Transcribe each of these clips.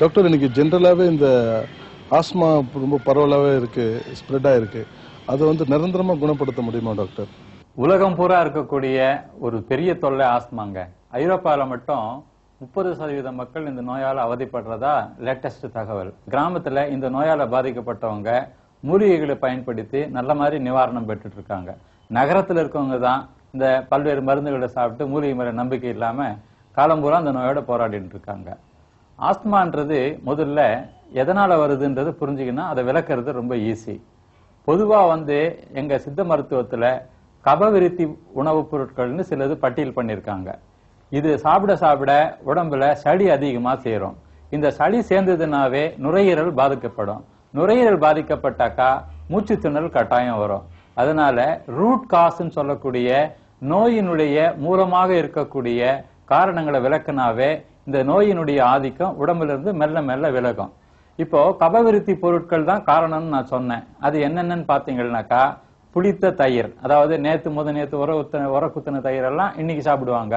Doctor இன்னைக்கு ஜென்ரலாகவே இந்த ஆஸ்மா ரொம்ப பரவலாகவே இருக்கு ஸ்ப்ரெட் ஆயிருக்கு. அதை வந்து நிரந்தரமாக குணப்படுத்த முடியுமா டாக்டர் உலகம் பூரா இருக்கக்கூடிய ஒரு பெரிய தொல்லை ஆஸ்மாங்க ஐரோப்பாவில் மட்டும் முப்பது சதவீத மக்கள் இந்த நோயால் அவதிப்படுறதா லேட்டஸ்ட் தகவல். கிராமத்தில் இந்த நோயால் பாதிக்கப்பட்டவங்க மூலிகைகளை பயன்படுத்தி நல்ல மாதிரி நிவாரணம் பெற்றுட்டு இருக்காங்க நகரத்தில் இருக்கவங்க தான் இந்த பல்வேறு மருந்துகளை சாப்பிட்டு மூலிகை மேல நம்பிக்கை இல்லாமல் காலம்பூரா அந்த நோயோட போராடிட்டு இருக்காங்க ஆஸ்மான்றது முதல்ல எதனால வருதுன்றது புரிஞ்சுக்கணும் அதை விளக்குறது ரொம்ப ஈஸி பொதுவா வந்து எங்க சித்த மருத்துவத்துல கபவிருத்தி உணவுப் பொருட்கள்னு சிலது பட்டியல் பண்ணியிருக்காங்க. இது சாப்பிட சாப்பிட உடம்புல சளி அதிகமா சேரும். இந்த சளி சேர்ந்ததுனாவே நுரையீரல் பாதிக்கப்படும். நுரையீரல் பாதிக்கப்பட்டாக்கா மூச்சு திணறல் கட்டாயம் வரும். அதனால ரூட் காசுன்னு சொல்லக்கூடிய நோயினுடைய மூலமாக இருக்கக்கூடிய காரணங்களை விளக்குனாவே இந்த நோயினுடைய ஆதிக்கம் உடம்புல இருந்து மெல்ல மெல்ல விலகும். இப்போ கபவிருத்தி பொருட்கள் தான் காரணம்னு நான் சொன்னேன். அது என்னென்னு பாத்தீங்கன்னாக்கா புளித்த தயிர். அதாவது நேத்து முத நேத்து உர உத்தன உர குத்தின தயிர் எல்லாம் இன்னைக்கு சாப்பிடுவாங்க.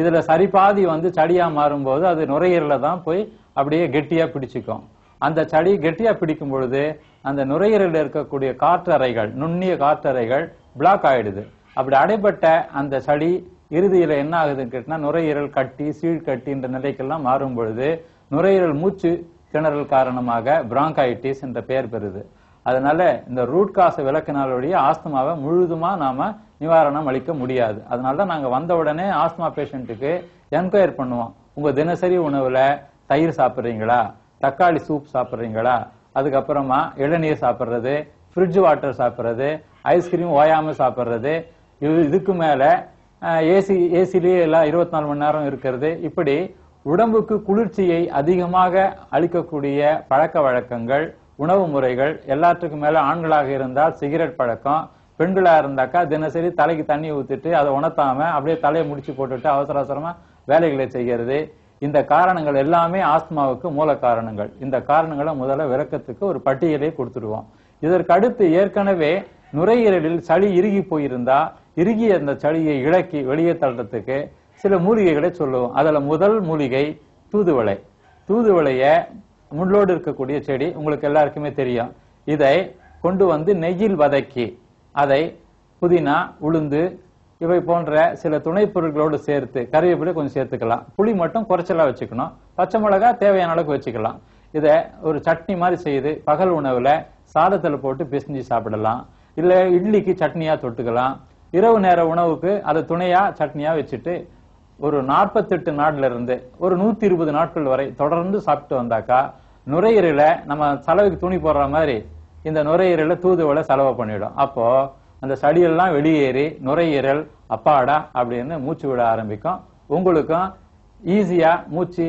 இதுல சரிபாதி வந்து சளியா மாறும்போது அது நுரையீரல தான் போய் அப்படியே கெட்டியா பிடிச்சிக்கும். அந்த சளி கெட்டியா பிடிக்கும் பொழுது அந்த நுரையீரலில் இருக்கக்கூடிய காற்றறைகள் நுண்ணிய காற்றறைகள் பிளாக் ஆயிடுது. அப்படி அடைபட்ட அந்த சளி இறுதியில என்ன ஆகுதுன்னு கேட்டினா நுரையீரல் கட்டி சீழ்கட்டின்ற நிலைக்கெல்லாம் மாறும் பொழுது நுரையீரல் மூச்சு திணறல் காரணமாக பிராங்கைட்டிஸ் என்ற பெயர் பெறுது. அதனால இந்த ரூட் காசை விளக்கினாலுடைய ஆஸ்துமாவை முழுதுமா நாம நிவாரணம் அளிக்க முடியாது. அதனால தான் நாங்க வந்த உடனே ஆஸ்துமா பேஷண்ட்டுக்கு என்கொயர் பண்ணுவோம். உங்க தினசரி உணவுல தயிர் சாப்பிடுறீங்களா? தக்காளி சூப் சாப்பிடுறீங்களா? அதுக்கப்புறமா இளநீர் சாப்பிட்றது ஃப்ரிட்ஜ் வாட்டர் சாப்பிட்றது ஐஸ்கிரீம் ஓயாம சாப்பிட்றது இது- இதுக்கு மேல ஏசி ஏசிலேயே எல்லாம் இருபத்தி நாலு மணி நேரம் இருக்கிறது. இப்படி உடம்புக்கு குளிர்ச்சியை அதிகமாக அளிக்கக்கூடிய பழக்க வழக்கங்கள் உணவு முறைகள் எல்லாத்துக்கும் மேல ஆண்களாக இருந்தால் சிகரெட் பழக்கம் பெண்களா இருந்தாக்கா தினசரி தலைக்கு தண்ணி ஊத்திட்டு அதை உணர்த்தாம அப்படியே தலையை முடிச்சு போட்டுட்டு அவசர அவசரமா வேலைகளை செய்கிறது. இந்த காரணங்கள் எல்லாமே ஆஸ்துமாவுக்கு மூல காரணங்கள். இந்த காரணங்களை முதல்ல விளக்கத்துக்கு ஒரு பட்டியலை கொடுத்துடுவோம். இதற்கு அடுத்து ஏற்கனவே நுரையீரலில் சளி இறுகி போயிருந்தா இறுகிய அந்த சளியை இழக்கி வெளியே தள்ளுறதுக்கு சில மூலிகைகளை சொல்லுவோம். அதில் முதல் மூலிகை தூதுவளை. தூதுவளைய முள்ளோடு இருக்கக்கூடிய செடி உங்களுக்கு எல்லாருக்குமே தெரியும். இதை கொண்டு வந்து நெய்யில் வதக்கி அதை புதினா உளுந்து இவை போன்ற சில துணைப் பொருட்களோடு சேர்த்து கறிவேப்பிலை கொஞ்சம் சேர்த்துக்கலாம். புளி மட்டும் குறைச்சலாக வச்சுக்கணும். பச்சை மிளகா தேவையான அளவுக்கு வச்சுக்கலாம். இதை ஒரு சட்னி மாதிரி செய்து பகல் உணவில் சாதத்தில் போட்டு பிசைஞ்சு சாப்பிடலாம். இல்ல இட்லிக்கு சட்னியா தொட்டுக்கலாம். இரவு நேர உணவுக்கு அதை துணையா சட்னியா வச்சுட்டு ஒரு நாற்பத்தெட்டு நாடுல இருந்து ஒரு நூத்தி இருபது நாட்கள் வரை தொடர்ந்து சாப்பிட்டு வந்தாக்கா நுரையீரல நம்ம செலவுக்கு துணி போடுற மாதிரி இந்த நுரையீரல தூதுவளை செலவு பண்ணிடும். அப்போ அந்த சளியெல்லாம் வெளியேறி நுரையீரல் அப்பாடா அப்படின்னு மூச்சு விட ஆரம்பிக்கும். உங்களுக்கும் ஈஸியா மூச்சு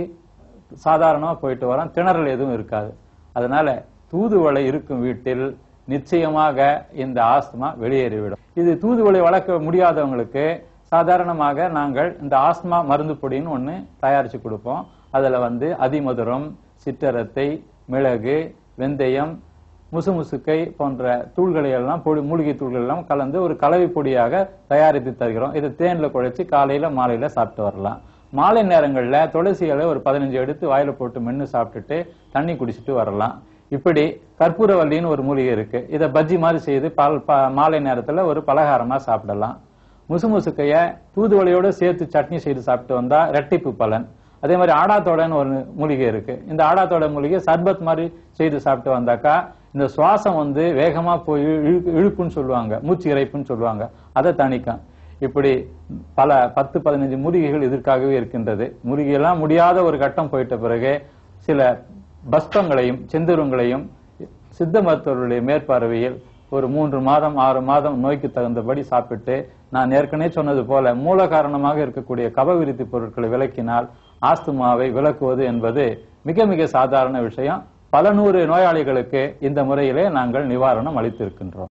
சாதாரணமா போயிட்டு வரோம். திணறல் எதுவும் இருக்காது. அதனால தூதுவளை இருக்கும் வீட்டில் நிச்சயமாக இந்த ஆஸ்துமா வெளியேறிவிடும். இது தூதுவளை வளர்க்க முடியாதவங்களுக்கு சாதாரணமாக நாங்கள் இந்த ஆஸ்துமா மருந்து பொடின்னு ஒன்று தயாரித்து கொடுப்போம். அதில் வந்து அதிமதுரம் சிற்றரத்தை மிளகு வெந்தயம் முசுமுசுக்கை போன்ற தூள்களை எல்லாம் பொடி மூலிகை தூள்கள் எல்லாம் கலந்து ஒரு கலவை பொடியாக தயாரித்து தருகிறோம். இதை தேனில் குழைச்சி காலையில் மாலையில் சாப்பிட்டு வரலாம். மாலை நேரங்களில் துளசி இலை ஒரு பதினஞ்சு எடுத்து வாயில போட்டு மென்று சாப்பிட்டுட்டு தண்ணி குடிச்சிட்டு வரலாம். இப்படி கற்பூரவல்லின்னு ஒரு மூலிகை இருக்கு. இதை பஜ்ஜி மாதிரி செய்து பால் மாலை நேரத்துல ஒரு பலகாரமா சாப்பிடலாம். முசு முசுக்கைய தூதுவளையோடு சேர்த்து சட்னி செய்து சாப்பிட்டு வந்தா ரெட்டிப்பு பலன். அதே மாதிரி ஆடாத்தோடன்னு ஒரு மூலிகை இருக்கு. இந்த ஆடாத்தோட மூலிகை சர்பத் மாதிரி செய்து சாப்பிட்டு வந்தாக்கா இந்த சுவாசம் வந்து வேகமா போய் இழு- இழுப்புன்னு சொல்லுவாங்க. மூச்சு இறைப்புன்னு சொல்லுவாங்க. அதை தணிக்கும். இப்படி பல பத்து பதினஞ்சு மூலிகைகள் இதற்காகவே இருக்கின்றது. மூலிகையெல்லாம் முடியாத ஒரு கட்டம் போயிட்ட பிறகு சில பஸ்பங்களையும் செந்தூரங்களையும் சித்த மருத்துவர்களுடைய மேற்பார்வையில் ஒரு மூன்று மாதம் ஆறு மாதம் நோய்க்கு தகுந்தபடி சாப்பிட்டு நான் ஏற்கனவே சொன்னது போல மூல காரணமாக இருக்கக்கூடிய கபவிருத்தி பொருட்களை விளக்கினால் ஆஸ்துமாவை விலக்குவது என்பது மிக மிக சாதாரண விஷயம். பல நூறு நோயாளிகளுக்கு இந்த முறையிலே நாங்கள் நிவாரணம் அளித்திருக்கின்றோம்.